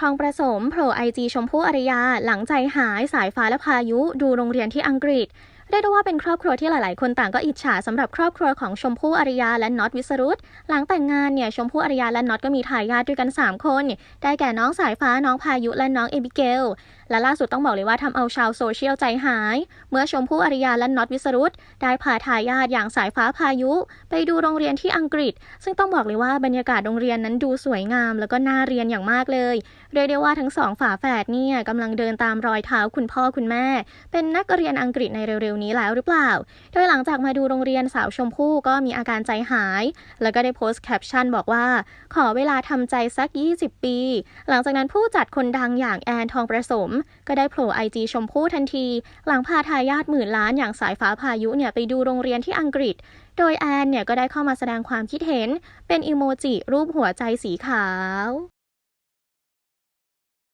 ทองประสมโผล่ไอจีชมพู่อริยา หลังใจหายสายฟ้าและพายุดูโรงเรียนที่อังกฤษ เรียกได้ว่าเป็นครอบครัวที่หลาย ๆ คนต่างก็อิจฉาสำหรับครอบครัวของชมพู่อารยาและน็อตวิสรุตหลังแต่งงานเนี่ยชมพู่อารยาและน็อตก็มีทายาทด้วยกัน 3 คน ได้แก่น้องสายฟ้าน้องพายุและน้องเอบิเกลและล่าสุดต้องบอกเลยว่าทำเอาชาวโซเชียลใจหาย เมื่อชมพู่อารยาและน็อตวิสรุตได้พาทายาทอย่างสายฟ้าพายุ ไปดูโรงเรียนที่อังกฤษ ซึ่งต้องบอกเลยว่าบรรยากาศโรงเรียนนั้นดูสวยงาม แล้วก็น่าเรียนอย่างมากเลยเรียกได้ว่าทั้งสองฝาแฝดเนี่ยกำลังเดินตามรอยเท้าคุณพ่อคุณแม่ เป็นนักเรียนอังกฤษในเร็วๆนี้แล้วหรือเปล่า โดยหลังจากมาดูโรงเรียนสาวชมพู่ก็มีอาการใจหาย แล้วก็ได้โพสต์แคปชั่นบอกว่า ขอเวลาทำใจสัก 20 ปี หลังจากนั้นผู้จัดคนดังอย่างแอนทองประสม ก็ได้โผล่ไอจีชมพู่ทันที หลังพาทายาทหมื่นล้านอย่างสายฟ้าพายุเนี่ยไปดูโรงเรียนที่อังกฤษ โดยแอนเนี่ยก็ได้เข้ามาแสดงความคิดเห็น เป็นอีโมจิรูปหัวใจสีขาว